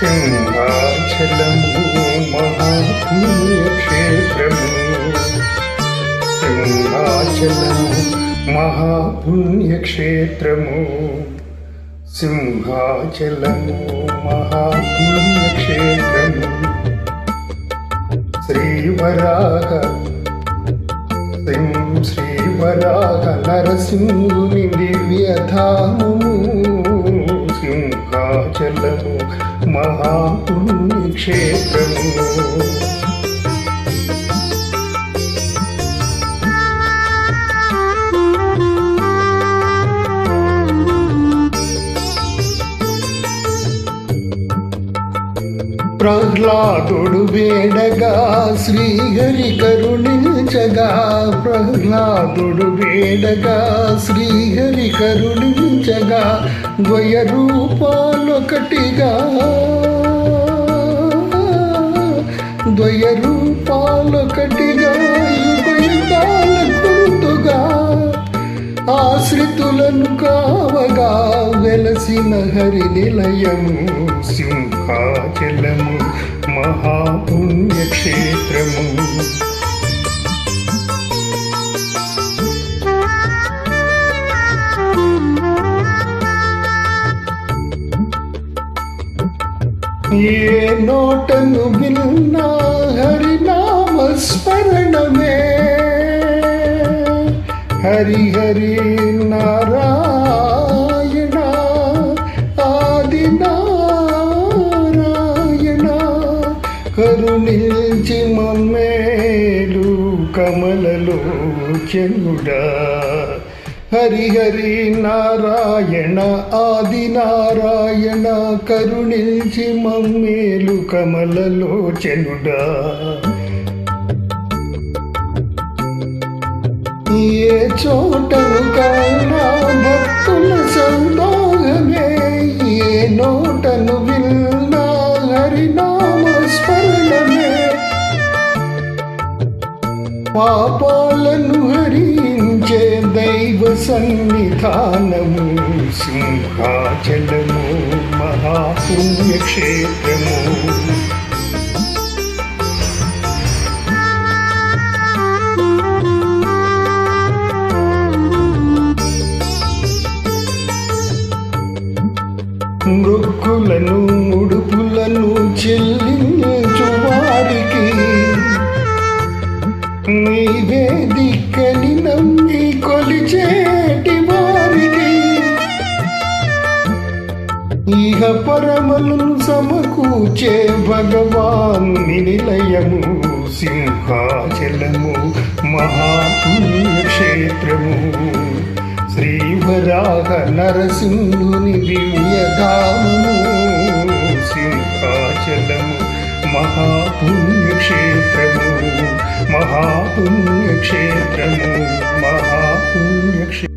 సింహాచలము మహాపుణ్యక్షేత్రము సింహాచలము మహాపుణ్యక్షేత్రము సింహాచలము మహాపుణ్యక్షేత్రము. శ్రీవరాహ శ్రీం శ్రీవరాహ నరసింహుని దివ్యధామము. అరుణాచలము మహాపుణ్యక్షేత్రము. ప్రహ్లాదుడు వేడగా శ్రీహరి కరుణించగా ప్రహ్లాదుడు వేడగా శ్రీహరి కరుణి కరుణించగా ద్వయ రూపాలొకటిగా. ద్వయ రూపాలొకటిగా గుర్తుగా ఆశ్రితులను కావగా వెలసిన హరి నిలయము సింహాచలము మహాపుణ్యక్షేత్రము. ఏ నోటను విన్నా హరినామ స్మరణమే హరి హరి నారాయణ ఆది నారాయణ. కరుణించి మమ్మేలు కమలలో చెంగుడా హరి హరి నారాయణ ఆది నారాయణ కరుణించి మమ్మేలు కమలలోచనుడా. ఏ చోటను కన్నా భక్తుల సందోహమే ఏ నోటను విన్నా హరినామ స్మరణమే. పాపాలను హరి శివ సన్నిధానము సింహాచలము మహాపుణ్యక్షేత్రము మృక్కులను ముడుపులను చెల్లించువారికి నీవే దిక్కని నమ్మి ఇహ పరమలను సమకూచే భగవాను నిలయము సింహాచలము మహాపుణ్యక్షేత్రము శ్రీవరాహ నరసింహుని దివ్యధామము సింహాచలము మహాపుణ్యక్షేత్రము మహాపుణ్యక్షేత్రము మహాపుణ్యక్షేత్రము